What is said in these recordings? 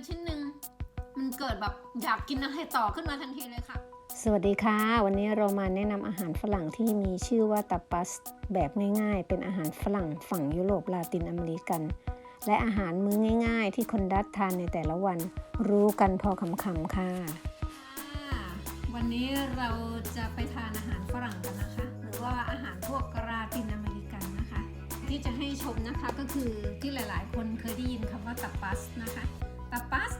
ละชิ้นหนึ่งมันเกิดแบบอยากกินอะไรต่อขึ้นมาทันทีเลยค่ะ สวัสดีค่ะ วันนี้เรามาแนะนำอาหารฝรั่งที่มีชื่อว่าตาปัสแบบง่ายๆ เป็นอาหารฝรั่งฝั่งยุโรปลาตินอเมริกัน และอาหารมื้อง่าย ๆ ที่คนดัตทานในแต่ละวัน รู้กันพอคำๆค่ะค่ะวันนี้เราจะไปทานอาหารฝรั่งกันนะคะ หรือว่าอาหารพวกลาตินอเมริกันนะคะ ที่จะให้ชมนะคะก็คือที่หลาย ๆ คนเคยได้ยินคำว่าตับปัสนะคะ ตับปัส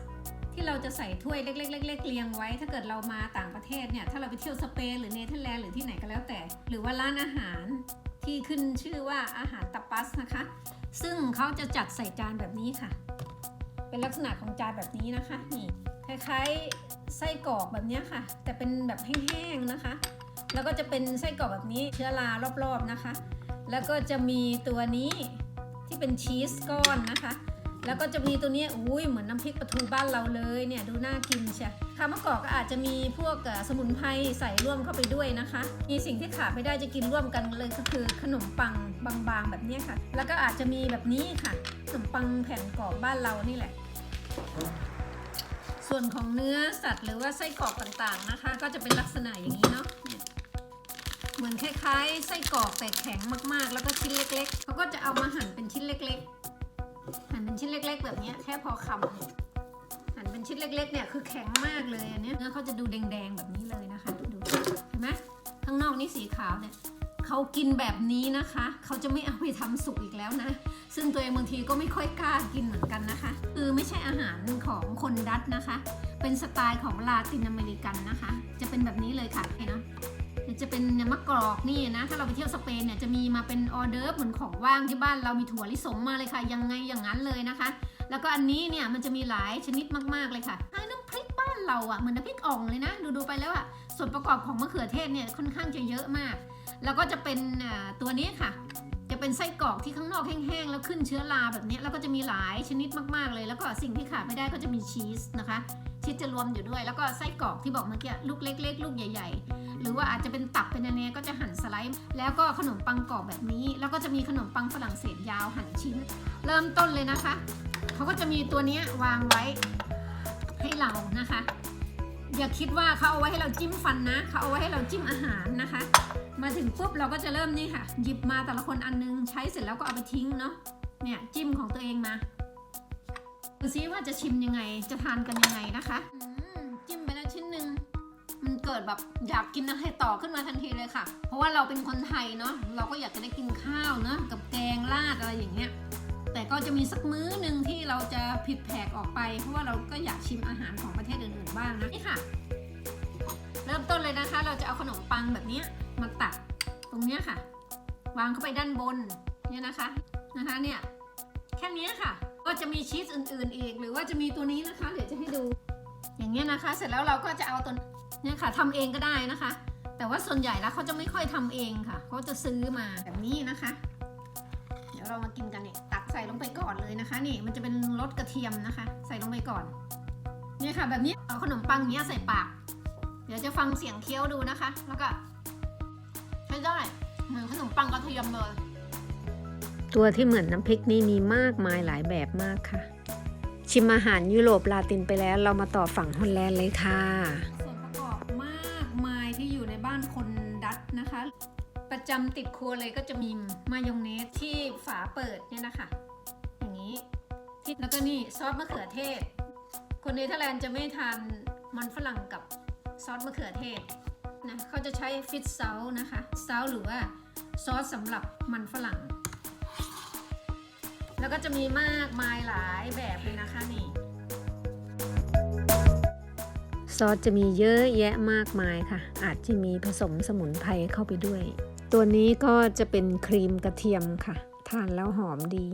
ที่เราจะใส่ถ้วยเล็กๆๆๆเรียงไว้ ถ้าเกิดเรามาต่างประเทศเนี่ย ถ้าเราไปเที่ยวสเปนหรือเนเธอร์แลนด์หรือที่ไหนก็แล้วแต่ หรือว่าร้านอาหารที่ขึ้นชื่อว่าอาหารตับปัสนะคะ ซึ่งเขาจะจัดใส่จานแบบนี้ค่ะ เป็นลักษณะของจานแบบนี้นะคะ นี่คล้ายๆไส้กรอกแบบนี้ค่ะ แต่เป็นแบบแห้งๆนะคะ แล้วก็จะเป็นไส้กรอกแบบนี้เชื้อรารอบๆนะคะ แล้วก็จะมีตัวนี้ที่เป็นชีสก้อนนะคะ แล้วก็จะมีตัวนี้อุ้ยเหมือนน้ำพริกปลาทูบ้านเราเลยเนี่ยดูน่ากินใช่ข้ามะกอกก็อาจจะมีพวกสมุนไพรใส่ร่วมเข้าไปด้วยนะคะ มีสิ่งที่ขาดไม่ได้จะกินร่วมกันเลยก็คือขนมปังบางๆแบบนี้ค่ะ แล้วก็อาจจะมีแบบนี้ค่ะขนมปังแผ่นกรอบบ้านเรานี่แหละ ส่วนของเนื้อสัตว์หรือว่าไส้กรอกต่างๆนะคะ ก็จะเป็นลักษณะอย่างนี้เนาะเนี่ยเหมือนคล้ายๆไส้กรอกแต่แข็งมากๆ แล้วก็ชิ้นเล็กๆเขาก็จะเอามาหั่นเป็นชิ้นเล็กๆ หั่นเป็นชิ้นเล็ก ๆ แบบนี้แค่พอคำหั่นเป็นชิ้นเล็ก ๆ เนี่ยคือแข็งมากเลยอันเนี้ยเนื้อเขาจะดูแดงๆแบบนี้เลยนะคะดูเห็นไหมข้างนอกนี่สีขาวเนี่ยเขากินแบบนี้นะคะ เขาจะไม่เอาไปทำสุกอีกแล้วนะ ซึ่งตัวเองบางทีก็ไม่ค่อยกล้ากินเหมือนกันนะคะ คือไม่ใช่อาหารของคนดัตนะคะ เป็นสไตล์ของลาตินอเมริกันนะคะ จะเป็นแบบนี้เลยค่ะเนาะ จะเป็นมะกรอกนี่นะ ถ้าเราไปเที่ยวสเปนเนี่ยจะมีมาเป็นออเดอร์เหมือนของว่างที่บ้านเรามีถั่วลิสงมาเลยค่ะ ยังไงอย่างนั้นเลยนะคะ แล้วก็อันนี้เนี่ยมันจะมีหลายชนิดมากๆเลยค่ะไอ้น้ำพริกบ้านเราอะ่ะเหมือนน้ำพริกอ่องเลยนะ ดูๆไปแล้วอะ่ะส่วนประกอบของมะเขือเทศเนี่ยค่อนข้างจะเยอะมาก แล้วก็จะเป็นตัวนี้ค่ะ เป็นไส้กรอกที่ข้างนอกแห้งๆแล้วขึ้นเชื้อราแบบนี้แล้วก็จะมีหลายชนิดมากๆเลย แล้วก็สิ่งที่ขาดไม่ได้ก็จะมีชีสนะคะชีสจะรวมอยู่ด้วยแล้วก็ไส้กรอกที่บอกเมื่อกี้ลูกเล็ก ๆ ลูกใหญ่ ๆ หรือว่าอาจจะเป็นตับเป็นอันเนี้ก็จะหั่นสไลด์แล้วก็ขนมปังกรอบแบบนี้ แล้วก็จะมีขนมปังฝรั่งเศสยาวหั่นชิ้น เริ่มต้นเลยนะคะเขาก็จะมีตัวนี้วางไว้ให้เรานะคะ อย่าคิดว่าเขาเอาไว้ให้เราจิ้มฟันนะเขาเอาไว้ให้เราจิ้มอาหารนะคะ มาถึงปุ๊บเราก็จะเริ่มนี่ค่ะ หยิบมาแต่ละคนอันนึง ใช้เสร็จแล้วก็เอาไปทิ้งเนาะเนี่ยจิ้มของตัวเองมาดูซิว่าจะชิมยังไงจะทานกันยังไงนะคะจิ้มไปแล้วชิ้นหนึ่งมันเกิดแบบอยากกินอะไรต่อขึ้นมาทันทีเลยค่ะ เพราะว่าเราเป็นคนไทยเนาะเราก็อยากจะได้กินข้าวเนาะกับแกงราดอะไรอย่างเงี้ยแต่ก็จะมีสักมื้อหนึ่งที่เราจะผิดแผกออกไป เพราะว่าเราก็อยากชิมอาหารของประเทศอื่นๆบ้างนะนี่ค่ะ เริ่มต้นเลยนะคะ เราจะเอาขนมปังแบบนี้ มาตัดตรงเนี้ยค่ะ วางเข้าไปด้านบนเนี่ยนะคะนะคะเนี่ยแค่นี้ค่ะ ก็จะมีชีสอื่นๆอีก หรือว่าจะมีตัวนี้นะคะ เดี๋ยวจะให้ดู อย่างเงี้ยนะคะ เสร็จแล้วเราก็จะเอาตัวเนี่ยค่ะทำเองก็ได้นะคะ แต่ว่าส่วนใหญ่แล้วเขาจะไม่ค่อยทำเองค่ะเขาจะซื้อมาแบบนี้นะคะ เดี๋ยวเรามากินกันเนี่ยตักใส่ลงไปก่อนเลยนะคะ นี่มันจะเป็นรสกระเทียมนะคะ ใส่ลงไปก่อนเนี่ยค่ะ แบบนี้เอาขนมปังเนี้ยใส่ปาก เดี๋ยวจะฟังเสียงเคี้ยวดูนะคะ แล้วก็ ใช้ได้เหมือนขนมปังกระเทียมเลย ตัวที่เหมือนน้ำพริกนี่มีมากมายหลายแบบมากค่ะ ชิมอาหารยุโรปลาตินไปแล้วเรามาต่อฝั่งฮอลแลนด์เลยค่ะ ส่วนประกอบมากมายที่อยู่ในบ้านคนดัตนะคะ ประจำติดครัวเลยก็จะมีมายองเนสที่ฝาเปิดเนี่ยนะคะ อย่างนี้ที่แล้วก็นี่ซอสมะเขือเทศ คนเนเธอร์แลนด์จะไม่ทานมันฝรั่งกับซอสมะเขือเทศ นะเขาจะใช้ฟิตเซลนะคะเซลหรือว่าซอสสำหรับมันฝรั่ง แล้วก็จะมีมากมายหลายแบบเลยนะคะนี่ซอสจะมีเยอะแยะมากมายค่ะ อาจจะมีผสมสมุนไพรเข้าไปด้วย ตัวนี้ก็จะเป็นครีมกระเทียมค่ะ ทานแล้วหอมดี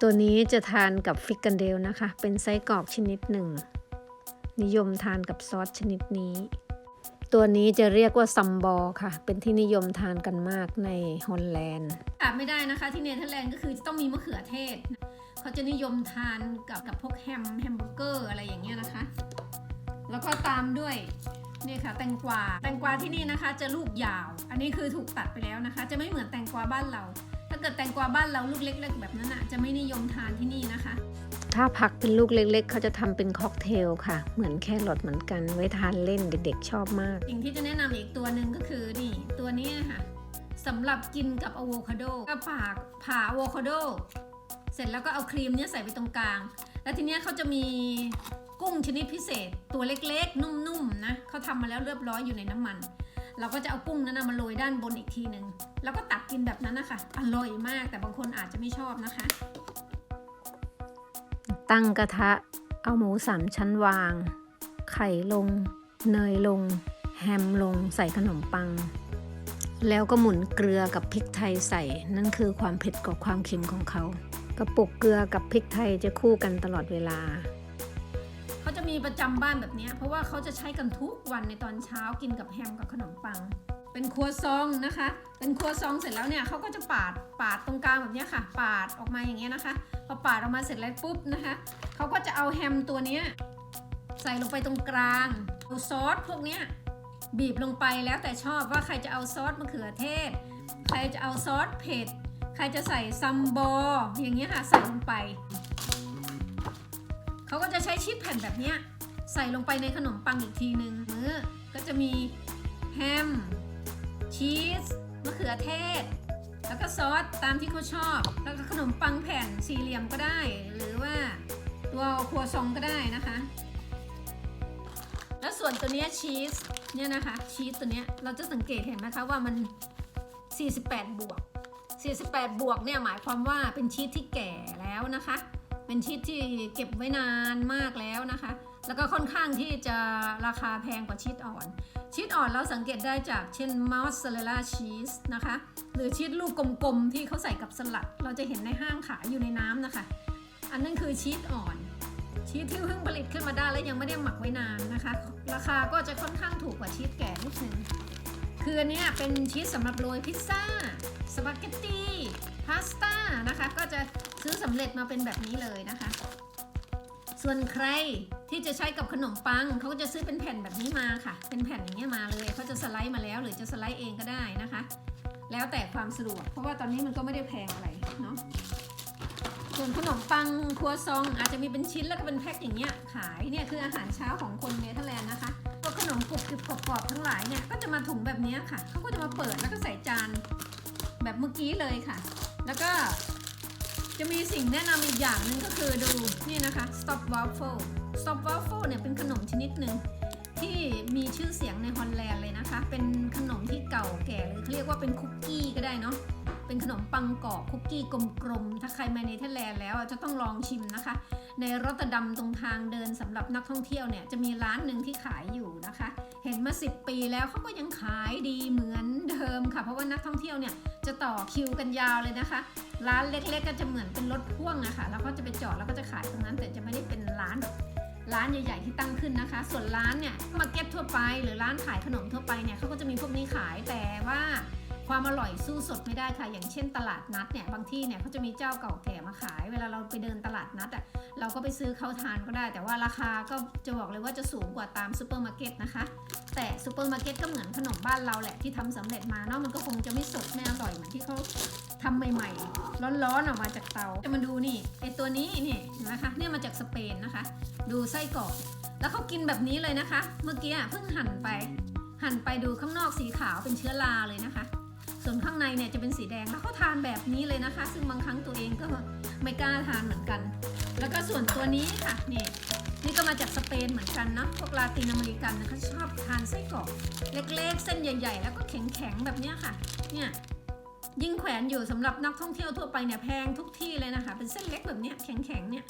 ตัวนี้จะทานกับฟิกกันเดลนะคะ เป็นไส้กรอกชนิดหนึ่ง นิยมทานกับซอสชนิดนี้ ตัวนี้จะเรียกว่าซัมบอค่ะ เป็นที่นิยมทานกันมากในฮอลแลนด์ขาดไม่ได้นะคะที่เนเธอร์แลนด์ก็คือต้องมีมะเขือเทศ เขาจะนิยมทานกับกับพวกแฮมแฮมเบอร์เกอร์อะไรอย่างเงี้ยนะคะ แล้วก็ตามด้วยนี่ค่ะแตงกวา แตงกวาที่นี่นะคะ จะลูกยาว อันนี้คือถูกตัดไปแล้วนะคะ จะไม่เหมือนแตงกวาบ้านเรา ถ้าเกิดแตงกวาบ้านเราลูกเล็ก ๆ แบบนั้นอะจะไม่นิยมทานที่นี่นะคะ ถ้าผักเป็นลูกเล็ก ๆ เขาจะทำเป็นค็อกเทลค่ะ เหมือนแครอทเหมือนกันไว้ทานเล่นเด็กๆ ชอบมาก สิ่งที่จะแนะนำอีกตัวหนึ่งก็คือนี่ตัวนี้นะคะสำหรับกินกับอะโวคาโดก็ผ่าผ่าอะโวคาโด เสร็จแล้วก็เอาครีมเนี่ยใส่ไปตรงกลาง แล้วทีเนี้ยเขาจะมีกุ้งชนิดพิเศษ ตัวเล็กๆ นุ่มๆนะเขาทำมาแล้วเรียบร้อยอยู่ในน้ำมัน เราก็จะเอากุ้งนั้นมาโรยด้านบนอีกทีหนึ่งแล้วก็ตักกินแบบนั้นนะคะอร่อยมากแต่บางคนอาจจะไม่ชอบนะคะ ตั้งกระทะ เอาหมูสามชั้นวาง ไข่ลง เนยลง แฮมลงใส่ขนมปัง แล้วก็หมุนเกลือกับพริกไทยใส่ นั่นคือความเผ็ดกับความเค็มของเขา กระปุกเกลือกับพริกไทยจะคู่กันตลอดเวลา เขาจะมีประจำบ้านแบบนี้ เพราะว่าเขาจะใช้กันทุกวันในตอนเช้ากินกับแฮมกับขนมปัง เป็นครัวซองนะคะ เป็นครัวซองเสร็จแล้วเนี่ยเขาก็จะปาดปาดตรงกลางแบบนี้ค่ะ ปาดออกมาอย่างเงี้ยนะคะพอปาดออกมาเสร็จแล้วปุ๊บนะคะเขาก็จะเอาแฮมตัวเนี้ยใส่ลงไปตรงกลางเอาซอสพวกเนี้ยบีบลงไปแล้วแต่ชอบว่าใครจะเอาซอสมะเขือเทศ ใครจะเอาซอสเผ็ด ใครจะใส่ซัมบอร์อย่างเงี้ยค่ะใส่ลงไป เขาก็จะใช้ชีสแผ่นแบบนี้ใส่ลงไปในขนมปังอีกทีหนึ่งมือก็จะมีแฮม ชีสมะเขือเทศ แล้วก็ซอสตามที่เขาชอบ แล้วก็ขนมปังแผ่นสี่เหลี่ยมก็ได้ หรือว่าตัวครัวซองก็ได้นะคะ แล้วส่วนตัวเนี้ยชีสเนี่ยนะคะชีสตัวเนี้ยเราจะสังเกตเห็นไหมคะว่ามัน 48 บวก 48 บวกเนี่ยหมายความว่าเป็นชีสที่แก่แล้วนะคะ เป็นชีสที่เก็บไว้นานมากแล้วนะคะ แล้วก็ค่อนข้างที่จะราคาแพงกว่าชีสอ่อน ชีสอ่อนเราสังเกตได้จากเช่นมอสซาเรลล่าชีสนะคะ หรือชีสลูกกลมๆ ที่เขาใส่กับสลัด เราจะเห็นในห้างขายอยู่ในน้ำนะคะ อันนั้นคือชีสอ่อน ชีสที่เพิ่งผลิตขึ้นมาได้แล้วยังไม่ได้หมักไว้นานนะคะ ราคาก็จะค่อนข้างถูกกว่าชีสแก่นิดนึง คืออันนี้เป็นชีสสำหรับโรยพิซซ่า สปาเกตตีพาสต้านะคะ ก็จะ ซื้อสำเร็จมาเป็นแบบนี้เลยนะคะ ส่วนใครที่จะใช้กับขนมปังเขาก็จะซื้อเป็นแผ่นแบบนี้มาค่ะ เป็นแผ่นอย่างเงี้ยมาเลยเขาจะสไลด์มาแล้ว หรือจะสไลด์เองก็ได้นะคะ แล้วแต่ความสะดวก เพราะว่าตอนนี้มันก็ไม่ได้แพงอะไรเนาะส่วนขนมปังครัวซองอาจจะมีเป็นชิ้นแล้วก็เป็นแพ็คอย่างเงี้ยขายเนี่ยคืออาหารเช้าของคนเนเธอร์แลนด์นะคะพวกขนมกรุบกริบกรอบๆทั้งหลายเนี่ยก็จะมาถุงแบบนี้ค่ะเขาก็จะมาเปิดแล้วก็ใส่จานแบบเมื่อกี้เลยค่ะ แล้วก็ จะมีสิ่งแนะนำอีกอย่างหนึ่งก็คือดูนี่นะคะ stop waffle stop waffle เนี่ยเป็นขนมชนิดหนึ่งที่มีชื่อเสียงในฮอลแลนด์เลยนะคะ เป็นขนมที่เก่าแก่หรือเขาเรียกว่าเป็นคุกกี้ก็ได้เนาะเป็นขนมปังกรอบคุกกี้กลมๆ ถ้าใครมาเนเธอร์แลนด์แล้วอะจะต้องลองชิมนะคะ ในรอตเตอร์ดัมตรงทางเดินสำหรับนักท่องเที่ยวเนี่ยจะมีร้านหนึ่งที่ขายอยู่นะคะ เห็นมา 10 ปีแล้วเขาก็ยังขายดีเหมือนเดิมค่ะ เพราะว่านักท่องเที่ยวเนี่ย จะต่อคิวกันยาวเลยนะคะ ร้านเล็กๆก็จะเหมือนเป็นรถพ่วงอะค่ะแล้วก็จะไปจอดแล้วก็จะขายตรงนั้น แต่จะไม่ได้เป็นร้านร้านใหญ่ๆที่ตั้งขึ้นนะคะ ส่วนร้านเนี่ยมาเก็ตทั่วไป หรือร้านขายขนมทั่วไปเนี่ยเขาก็จะมีพวกนี้ขายแต่ว่า ความอร่อยสู้สดไม่ได้ค่ะ อย่างเช่นตลาดนัดเนี่ยบางที่เนี่ยเขาจะมีเจ้าเก่าแก่มาขาย เวลาเราไปเดินตลาดนัดอะเราก็ไปซื้อเขาทานก็ได้ แต่ว่าราคาก็จะบอกเลยว่าจะสูงกว่าตามซูเปอร์มาร์เก็ตนะคะ แต่ซูเปอร์มาร์เก็ตก็เหมือนขนมบ้านเราแหละที่ทำสำเร็จมาเนาะมันก็คงจะไม่สดไม่อร่อยเหมือนที่เขาทำใหม่ๆ ร้อนๆออกมาจากเตาจะมาดูนี่ไอตัวนี้นี่นะคะเนี่ยมาจากสเปนนะคะ ดูไส้กรอกแล้วเขากินแบบนี้เลยนะคะ เมื่อกี้เพิ่งหั่นไป หั่นไปดูข้างนอกสีขาวเป็นเชื้อราเลยนะคะ ส่วนข้างในเนี่ยจะเป็นสีแดงแล้วเขาทานแบบนี้เลยนะคะ ซึ่งบางครั้งตัวเองก็ไม่กล้าทานเหมือนกัน แล้วก็ส่วนตัวนี้ค่ะนี่นี่ก็มาจากสเปนเหมือนกันเนาะพวกลาตินอเมริกันนะเขาชอบทานไส้กรอกเล็กๆ เส้นใหญ่ ๆ แล้วก็แข็งๆแบบนี้ค่ะเนี่ยยิ่งแขวนอยู่สำหรับนักท่องเที่ยวทั่วไปเนี่ยแพงทุกที่เลยนะคะ เป็นเส้นเล็กแบบนี้แข็งๆเนี่ย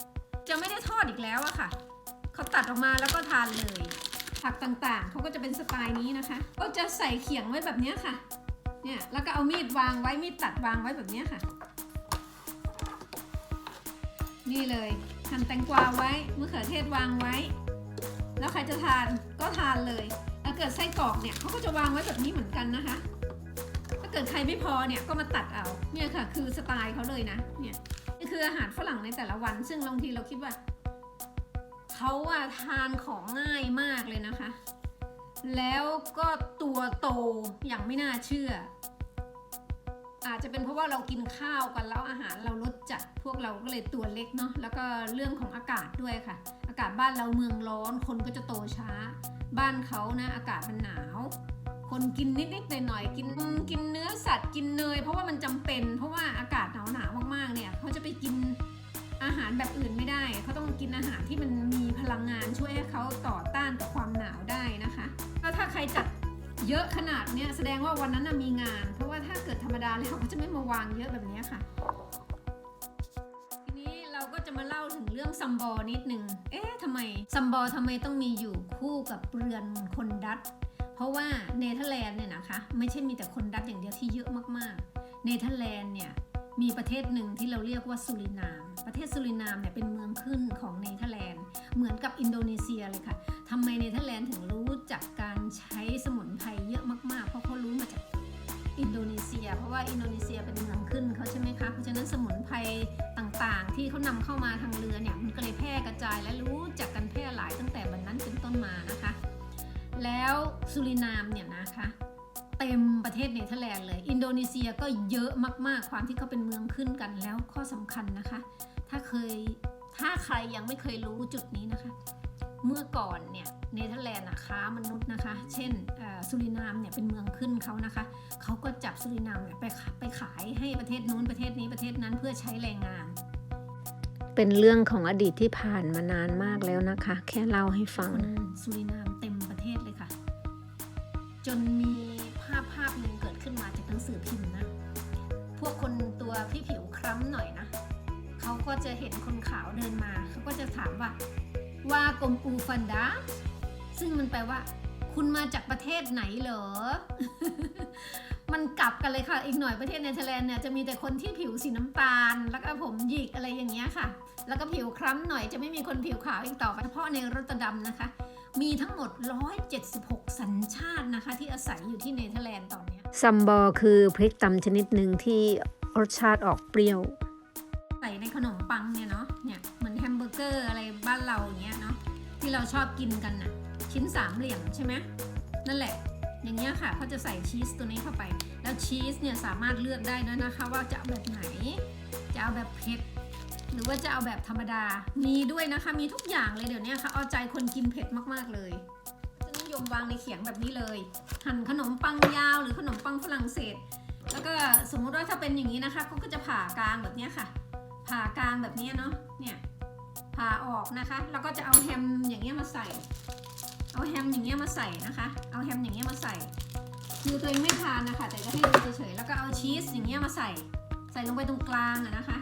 จะไม่ได้ทอดอีกแล้วอะค่ะเขาตัดออกมาแล้วก็ทานเลยผักต่างๆเขาก็จะเป็นสไตล์นี้นะคะ ก็จะใส่เขียงไว้แบบนี้ค่ะ เนี่ยแล้วก็เอามีดวางไว้มีดตัดวางไว้แบบนี้ค่ะ นี่เลยหั่นแตงกวาไว้มะเขือเทศวางไว้ แล้วใครจะทานก็ทานเลยถ้าเกิดไส้กรอกเนี่ยเขาก็จะวางไว้แบบนี้เหมือนกันนะคะ ถ้าเกิดใครไม่พอเนี่ยก็มาตัดเอาเนี่ยค่ะ คือสไตล์เขาเลยนะเนี่ยนี่คืออาหารฝรั่งในแต่ละวัน ซึ่งบางทีเราคิดว่าเขาอะทานของง่ายมากเลยนะคะ แล้วก็ตัวโตอย่างไม่น่าเชื่อ อาจจะเป็นเพราะว่าเรากินข้าวกันแล้วอาหารเราลดจัดพวกเราก็เลยตัวเล็กเนาะแล้วก็เรื่องของอากาศด้วยค่ะ อากาศบ้านเราเมืองร้อน คนก็จะโตช้า บ้านเขานะอากาศมันหนาว คนกินนิดๆหน่อยๆกินกินเนื้อสัตว์กินเนย เพราะว่ามันจำเป็น เพราะว่าอากาศหนาวๆมากๆเนี่ยเขาจะไปกิน อาหารแบบอื่นไม่ได้ เขาต้องกินอาหารที่มันมีพลังงานช่วยให้เขาต่อต้านกับความหนาวได้นะคะก็ถ้าใครจัดเยอะขนาดเนี้ยแสดงว่าวันนั้นมีงาน เพราะว่าถ้าเกิดธรรมดาแล้วเขาจะไม่มาวางเยอะแบบนี้ค่ะ ทีนี้เราก็จะมาเล่าถึงเรื่องซัมบอนิดนึง เอ๊ะทำไมซัมบอร์ทำไมต้องมีอยู่คู่กับเรือนคนดัตเพราะว่าเนเธอร์แลนด์เนี่ยนะคะ ไม่ใช่มีแต่คนดัตอย่างเดียวที่เยอะมากๆ เนเธอร์แลนด์เนี่ย มีประเทศหนึ่งที่เราเรียกว่าสุรินาม ประเทศสุรินามเนี่ยเป็นเมืองขึ้นของเนเธอร์แลนด์ เหมือนกับอินโดนีเซียเลยค่ะทำไมเนเธอร์แลนด์ถึงรู้จักการใช้สมุนไพรเยอะมากๆ เพราะเขารู้มาจากอินโดนีเซีย เพราะว่าอินโดนีเซียเป็นเมืองขึ้นเขาใช่ไหมคะ เพราะฉะนั้นสมุนไพรต่างๆ ที่เขานำเข้ามาทางเรือเนี่ยมันก็เลยแพร่กระจายและรู้จักกันแพร่หลายตั้งแต่วันนั้นเป็นต้นมานะคะ แล้วสุรินามเนี่ยนะคะ เต็ม ประเทศเนเธอร์แลนด์เลย อินโดนีเซียก็เยอะมากๆ ความที่เขาเป็นเมืองขึ้นกันแล้วข้อสำคัญนะคะ ถ้าเคยถ้าใครยังไม่เคยรู้จุดนี้นะคะ เมื่อก่อนเนี่ยเนเธอร์แลนด์อะค้ามนุษย์นะคะ เช่นเอ่อสุรินามเนี่ยเป็นเมืองขึ้นเขานะคะ เขาก็จับสุรินามเนี่ยไปขาไปขายให้ประเทศนู้นประเทศนี้ประเทศนั้นเพื่อใช้แรงงาน เป็นเรื่องของอดีตที่ผ่านมานานมากแล้วนะคะ แค่เล่าให้ฟังคนสุรินามเต็มประเทศเลยค่ะ จนมีภาพภาพหนึ่งเกิดขึ้นมาจากหนังสือพิมพ์นะ พวกคนตัวพี่ผิวคล้ำหน่อยนะ เขาก็จะเห็นคนขาวเดินมา เขาก็จะถามว่า ว่ากลมอูฟันดา ซึ่งมันแปลว่า คุณมาจากประเทศไหนเหรอ มันกลับกันเลยค่ะ อีกหน่อยประเทศเนเธอร์แลนด์เนี่ยจะมีแต่คนที่ผิวสีน้ำตาล แล้วก็ผมหยิกอะไรอย่างเงี้ยค่ะ แล้วก็ผิวคล้ำหน่อยจะไม่มีคนผิวขาวอีกต่อไปเฉพาะในรอตดัมนะคะ มีทั้งหมด 176 สัญชาตินะคะ ที่อาศัยอยู่ที่เนเธอร์แลนด์ตอนเนี้ยซัมบอร์คือพริกตำชนิดหนึ่งที่รสชาติออกเปรี้ยว ใส่ในขนมปังเนี่ยเนาะเนี่ยเหมือนแฮมเบอร์เกอร์อะไรบ้านเราอย่างเงี้ยเนาะที่เราชอบกินกันน่ะชิ้นสามเหลี่ยมใช่ไหมนั่นแหละ อย่างเงี้ยค่ะเขาจะใส่ชีสตัวนี้เข้าไป แล้วชีสเนี่ยสามารถเลือกได้ด้วยนะคะ ว่าจะเอาแบบไหน จะเอาแบบเผ็ด หรือว่าจะเอาแบบธรรมดา มีด้วยนะคะ มีทุกอย่างเลยเดี๋ยวนี้ค่ะ เอาใจคนกินเผ็ดมากๆเลยจะนิยมวางในเขียงแบบนี้เลย หั่นขนมปังยาวหรือขนมปังฝรั่งเศส แล้วก็สมมุติว่าถ้าเป็นอย่างนี้นะคะเขาก็จะผ่ากลางแบบนี้ค่ะ ผ่ากลางแบบนี้เนาะ เนี่ย ผ่าออกนะคะ แล้วก็จะเอาแฮมอย่างเงี้ยมาใส่ เอาแฮมอย่างเงี้ยมาใส่นะคะ เอาแฮมอย่างเงี้ยมาใส่ คือตัวเองไม่ทานนะคะ แต่ก็ให้ดูเฉยๆ แล้วก็เอาชีสอย่างเงี้ยมาใส่ ใส่ลงไปตรงกลางอะนะคะ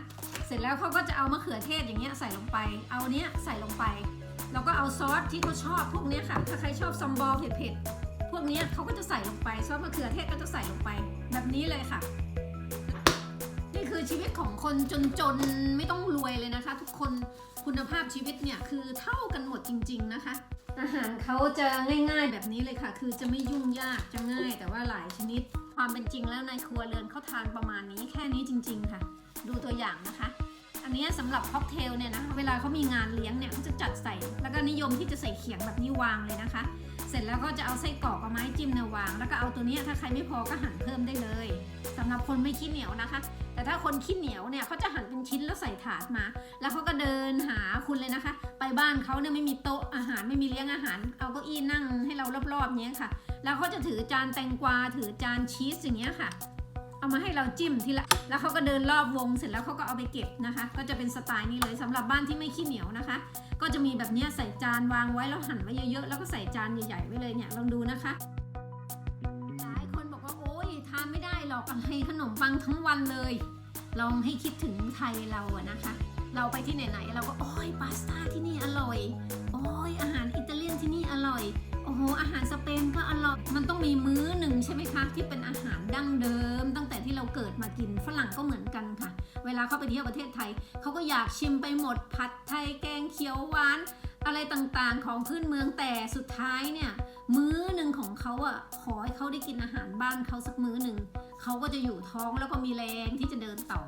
เสร็จแล้วเขาก็จะเอามะเขือเทศอย่างเงี้ยใส่ลงไป เอาเนี้ยใส่ลงไป แล้วก็เอาซอสที่เขาชอบพวกเนี้ยค่ะ ถ้าใครชอบซัมบอลเผ็ดๆ พวกเนี้ยเขาก็จะใส่ลงไป ซอสมะเขือเทศก็จะใส่ลงไป แบบนี้เลยค่ะ นี่คือชีวิตของคนจนๆ ไม่ต้องรวยเลยนะคะ ทุกคน คุณภาพชีวิตเนี่ยคือเท่ากันหมดจริง ๆนะคะ อาหารเขาจะง่ายๆแบบนี้เลยค่ะ คือจะไม่ยุ่งยากจะง่าย แต่ว่าหลายชนิด ความเป็นจริงแล้วในครัวเรือนเขาทานประมาณนี้แค่นี้จริง ๆ ค่ะ ดูตัวอย่างนะคะ อันนี้สำหรับค็อกเทลเนี่ยนะคะเวลาเขามีงานเลี้ยงเนี่ยเขาจะจัดใส่ แล้วก็นิยมที่จะใส่เขียงแบบนี้วางเลยนะคะ เสร็จแล้วก็จะเอาไส้กรอกเอาไม้จิ้มเนี่ยวาง แล้วก็เอาตัวนี้ถ้าใครไม่พอก็หั่นเพิ่มได้เลย สำหรับคนไม่ขี้เหนียวนะคะ แต่ถ้าคนขี้เหนียวเนี่ยเขาจะหั่นเป็นชิ้นแล้วใส่ถาดมา แล้วเขาก็เดินหาคุณเลยนะคะ ไปบ้านเขาเนี่ยไม่มีโต๊ะอาหารไม่มีเลี้ยงอาหาร เอาเก้าอี้นั่งให้เรารอบๆเนี้ยค่ะ แล้วเขาจะถือจานแตงกวาถือจานชีสอย่างเงี้ยค่ะเอามาให้เราจิ้มทีละ แล้วเขาก็เดินรอบวงเสร็จแล้วเขาก็เอาไปเก็บนะคะ ก็จะเป็นสไตล์นี้เลยสำหรับบ้านที่ไม่ขี้เหนียวนะคะ ก็จะมีแบบนี้ใส่จานวางไว้แล้วหั่นไว้เยอะๆ แล้วก็ใส่จานใหญ่ๆไว้เลยเนี่ย ลองดูนะคะ อะไรขนมปังทั้งวันเลย ลองให้คิดถึงไทยเราอะนะคะ เราไปที่ไหนๆเราก็โอ้ยพาสต้าที่นี่อร่อย โอ้ยอาหารอิตาเลียนที่นี่อร่อยโอ้โหอาหารสเปนก็อร่อย มันต้องมีมื้อหนึ่งใช่ไหมคะที่เป็นอาหารดั้งเดิม ตั้งแต่ที่เราเกิดมากินฝรั่งก็เหมือนกันค่ะ เวลาเขาไปเที่ยวประเทศไทยเขาก็อยากชิมไปหมดผัดไทยแกงเขียวหวาน อะไรต่างๆของพื้นเมืองแต่สุดท้ายเนี่ย มื้อหนึ่งของเขาอะขอให้เขาได้กินอาหารบ้านเขาสักมื้อหนึ่งเขาก็จะอยู่ท้องแล้วก็มีแรงที่จะเดินต่อ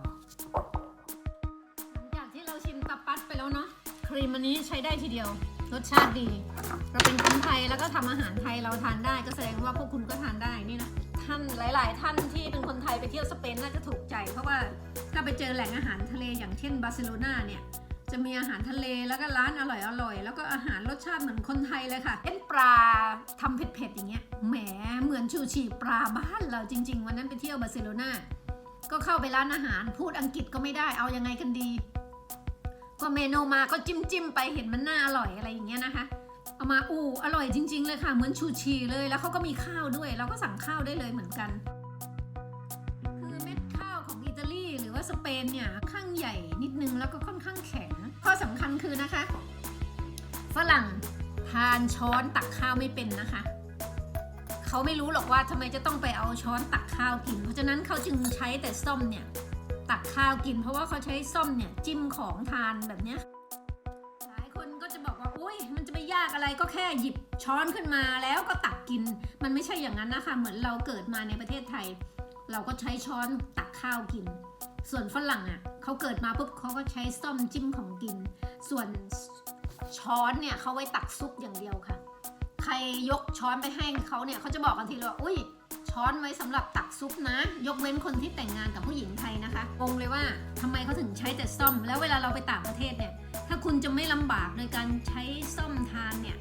หลังจากที่เราชิมตับปัดไปแล้วเนาะครีมอันนี้ใช้ได้ทีเดียว รสชาติดี เราเป็นคนไทยแล้วก็ทำอาหารไทยเราทานได้ก็แสดงว่าพวกคุณก็ทานได้นี่นะท่านหลาย ๆ ท่านที่เป็นคนไทยไปเที่ยวสเปนน่าจะถูกใจ เพราะว่าถ้าไปเจอแหล่งอาหารทะเลอย่างเช่นบาร์เซโลนาเนี่ย จะมีอาหารทะเลแล้วก็ร้านอร่อยๆแล้วก็อาหารรสชาติเหมือนคนไทยเลยค่ะเป็นปลาทำเผ็ดๆอย่างเงี้ยแหมเหมือนชูชีปลาบ้านเราจริง ๆ วันนั้นไปเที่ยวบาร์เซโลนาก็เข้าไปร้านอาหารพูดอังกฤษก็ไม่ได้เอายังไงกันดีพอเมนูมาก็จิ้มจิ้มๆไปเห็นมันน่าอร่อยอะไรอย่างเงี้ยนะคะเอามาอู้อร่อยจริง ๆ เลยค่ะเหมือนชูชีเลยแล้วเขาก็มีข้าวด้วย เราก็สั่งข้าวได้เลยเหมือนกัน คือเม็ดข้าวของอิตาลีหรือว่าสเปนเนี่ยข้างใหญ่นิดนึงแล้วก็ค่อนข้างแข็ง ข้อสำคัญคือนะคะ ฝรั่งทานช้อนตักข้าวไม่เป็นนะคะ เขาไม่รู้หรอกว่าทำไมจะต้องไปเอาช้อนตักข้าวกิน เพราะฉะนั้นเขาจึงใช้แต่ส้อมเนี่ยตักข้าวกิน เพราะว่าเขาใช้ส้อมเนี่ยจิ้มของทานแบบเนี้ยหลายคนก็จะบอกว่าอุ้ยมันจะไปยากอะไรก็แค่หยิบช้อนขึ้นมาแล้วก็ตักกิน มันไม่ใช่อย่างนั้นนะคะ เหมือนเราเกิดมาในประเทศไทย เราก็ใช้ช้อนตักข้าวกิน ส่วนฝรั่งอะเขาเกิดมาปุ๊บเขาก็ใช้ส้อมจิ้มของกิน ส่วนช้อนเนี่ยเขาไว้ตักซุปอย่างเดียวค่ะ ใครยกช้อนไปให้เขาเนี่ยเขาจะบอกกันทีเลยว่าอุ้ยช้อนไว้สำหรับตักซุปนะ ยกเว้นคนที่แต่งงานกับผู้หญิงไทยนะคะงงเลยว่าทำไมเขาถึงใช้แต่ซ่อม แล้วเวลาเราไปต่างประเทศเนี่ย ถ้าคุณจะไม่ลำบากโดยการใช้ซ่อมทานเนี่ย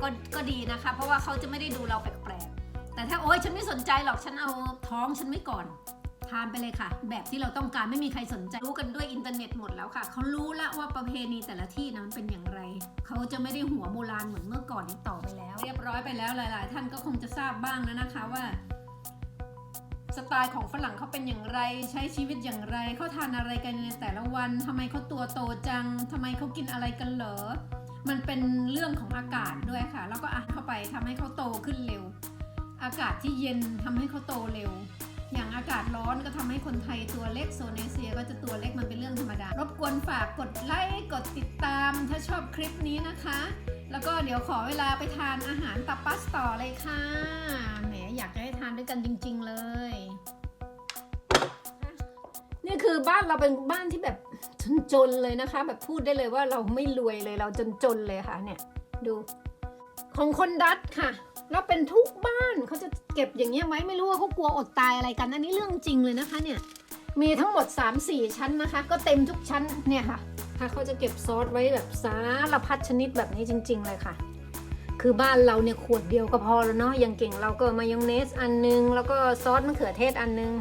ก็ก็ดีนะคะ เพราะว่าเขาจะไม่ได้ดูเราแปลกๆแต่ถ้าโอ๊ยฉันไม่สนใจหรอกฉันเอาท้องฉันไว้ก่อน ทานไปเลยค่ะ แบบที่เราต้องการไม่มีใครสนใจรู้กันด้วยอินเทอร์เน็ตหมดแล้วค่ะเขารู้ละว่าประเพณีแต่ละที่นะมันเป็นอย่างไรเขาจะไม่ได้หัวโบราณเหมือนเมื่อก่อนอีกต่อไปแล้ว เรียบร้อยไปแล้วหลาย ๆ ท่านก็คงจะทราบบ้างแล้วนะคะว่าสไตล์ของฝรั่งเขาเป็นอย่างไรใช้ชีวิตอย่างไรเขาทานอะไรกันในแต่ละวันทำไมเขาตัวโตจังทำไมเขากินอะไรกันเหรอมันเป็นเรื่องของอากาศด้วยค่ะ แล้วก็อ่านเข้าไปทำให้เขาโตขึ้นเร็ว อากาศที่เย็นทำให้เขาโตเร็ว อย่างอากาศร้อนก็ทำให้คนไทยตัวเล็กโซนเอเชียก็จะตัวเล็กมันเป็นเรื่องธรรมดา รบกวนฝากกดไลค์กดติดตามถ้าชอบคลิปนี้นะคะ แล้วก็เดี๋ยวขอเวลาไปทานอาหารตับปัสต่อเลยค่ะ แหมอยากจะให้ทานด้วยกันจริง ๆ เลย นี่คือบ้านเราเป็นบ้านที่แบบจนๆเลยนะคะ แบบพูดได้เลยว่าเราไม่รวยเลยเราจนๆเลยค่ะเนี่ยดูของคนดัตค่ะ แล้วเป็นทุกบ้านเขาจะเก็บอย่างเงี้ยไว้ไม่รู้ว่าเขากลัวอดตายอะไรกันอันนี้เรื่องจริงเลยนะคะเนี่ยมีทั้งหมด 3-4 ชั้นนะคะ ก็เต็มทุกชั้นเนี่ยค่ะค่ะเขาจะเก็บซอสไว้แบบสารพัดชนิดแบบนี้จริง ๆ เลยค่ะ คือบ้านเราเนี่ยขวดเดียวก็พอแล้วเนาะอย่างเก่งเราก็มายองเนสอันนึง แล้วก็ซอสมะเขือเทศอันนึง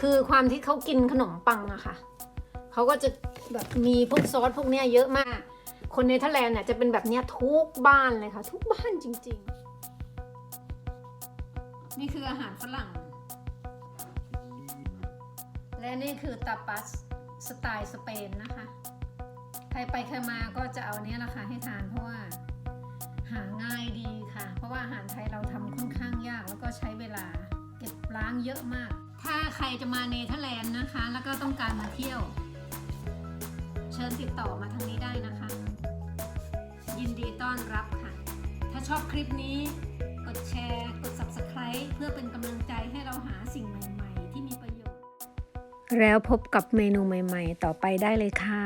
คือความที่เขากินขนมปังอะค่ะเขาก็จะแบบมีพวกซอสพวกเนี้ยเยอะมาก คนเนเธอร์แลนด์เนี่ยจะเป็นแบบเนี้ยทุกบ้านเลยค่ะ ทุกบ้านจริง ๆ นี่คืออาหารฝรั่ง และนี่คือตาปัสสไตล์สเปนนะคะ ใครไปใครมาก็จะเอาเนี้ยราคาให้ทานเพราะว่าหาง่ายดีค่ะ เพราะว่าอาหารไทยเราทำค่อนข้างยากแล้วก็ใช้เวลาเก็บล้างเยอะมาก ถ้าใครจะมาเนเธอร์แลนด์นะคะ แล้วก็ต้องการมาเที่ยว เชิญติดต่อมาทางนี้ได้นะคะ ยินดีต้อนรับค่ะ ถ้าชอบคลิปนี้ กดแชร์ กด subscribe เพื่อเป็นกำลังใจให้เราหาสิ่งใหม่ๆ ที่มีประโยชน์ แล้วพบกับเมนูใหม่ ๆ ต่อไปได้เลยค่ะ